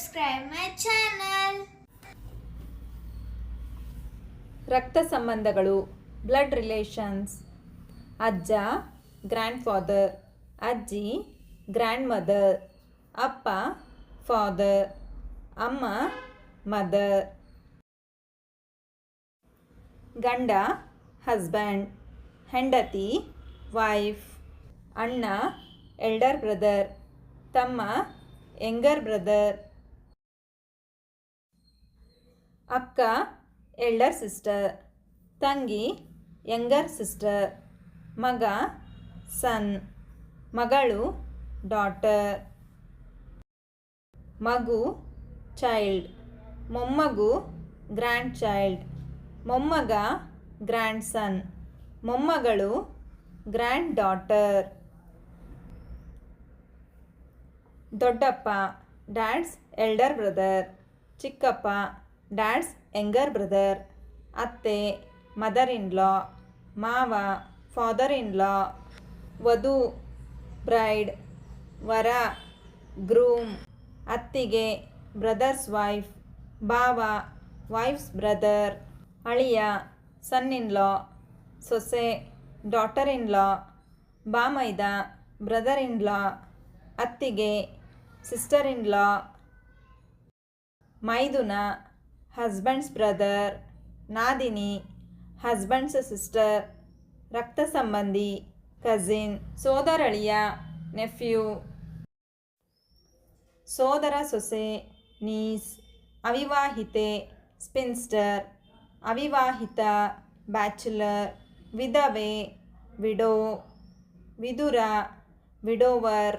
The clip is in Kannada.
subscribe my channel. ರಕ್ತ ಸಂಬಂಧಗಳು ಬ್ಲಡ್ ರಿಲೇಷನ್ಸ್ ಅಜ್ಜ ಗ್ರ್ಯಾಂಡ್ ಫಾದರ್ ಅಜ್ಜಿ ಗ್ರ್ಯಾಂಡ್ ಮದರ್ ಅಪ್ಪ ಫಾದರ್ ಅಮ್ಮ ಮದರ್ ಗಂಡ ಹಸ್ಬೆಂಡ್ ಹೆಂಡತಿ ವೈಫ್ ಅಣ್ಣ ಎಲ್ಡರ್ ಬ್ರದರ್ ತಮ್ಮ ಎಂಗರ್ ಬ್ರದರ್ ಅಕ್ಕ ಎಲ್ಡರ್ ಸಿಸ್ಟರ್ ತಂಗಿ ಯಂಗರ್ ಸಿಸ್ಟರ್ ಮಗ ಸನ್ ಮಗಳು ಡಾಟರ್ ಮಗು ಚೈಲ್ಡ್ ಮೊಮ್ಮಗು ಗ್ರ್ಯಾಂಡ್ ಚೈಲ್ಡ್ ಮೊಮ್ಮಗ ಗ್ರ್ಯಾಂಡ್ ಸನ್ ಮೊಮ್ಮಗಳು ಗ್ರ್ಯಾಂಡ್ ಡಾಟರ್ ದೊಡ್ಡಪ್ಪ ಡ್ಯಾಡ್ಸ್ ಎಲ್ಡರ್ ಬ್ರದರ್ ಚಿಕ್ಕಪ್ಪ ಡ್ಯಾಡ್ಸ್ ಯಂಗರ್ ಬ್ರದರ್ ಅತ್ತೆ ಮದರ್ ಇನ್ ಲಾ ಮಾವ ಫಾದರ್ ಇನ್ ಲಾ ವಧು ಬ್ರೈಡ್ ವರ ಗ್ರೂಮ್ ಅತ್ತಿಗೆ ಬ್ರದರ್ಸ್ ವೈಫ್ ಭಾವ ವೈಫ್ಸ್ ಬ್ರದರ್ ಅಳಿಯ ಸನ್ ಇನ್ ಲಾ ಸೊಸೆ daughter in law ಬಾಮೈದ brother in law ಅತ್ತಿಗೆ ಸಿಸ್ಟರ್ ಇನ್ ಲಾ ಮೈದುನ ஹஸ்பண்ட்ஸ் பிரதர் நாதினி ஹஸ்பண்ட்ஸ் சிஸ்டர் ரத்த சம்பந்தி கசின் சோதரளியா நெஃப்யூ சோதர சொசே நீஸ் அவிவாஹிதே ஸ்பின்ஸ்டர் அவிவாஹிதா பேச்சுலர் விதவே விடோ விதுரா விடோவர்